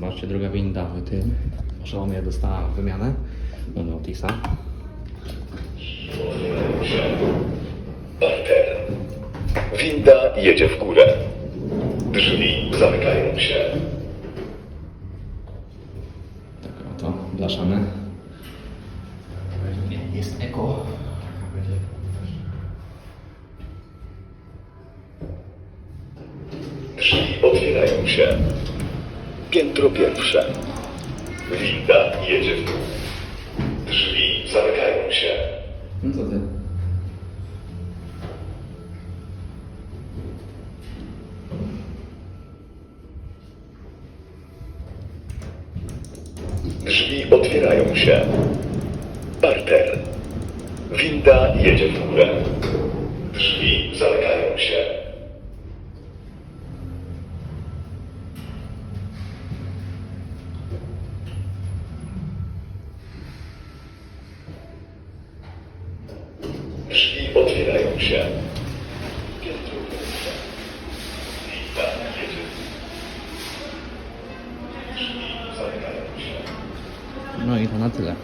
Zobaczcie, druga winda w tym. Przełomie dostała wymianę. Mamy Otisa. Parter. Winda jedzie w górę. Drzwi zamykają się. Tak oto, blaszane. Jest eko. Drzwi otwierają się. Piętro pierwsze. Winda jedzie w dół. Drzwi zamykają się. No co ty? Drzwi otwierają się. Parter. Winda jedzie w górę. Drzwi zamykają się. Drzwi otwierają się. Piętro pierwsze. Winda jedzie w dół. Drzwi zamykają się. No i to na tyle.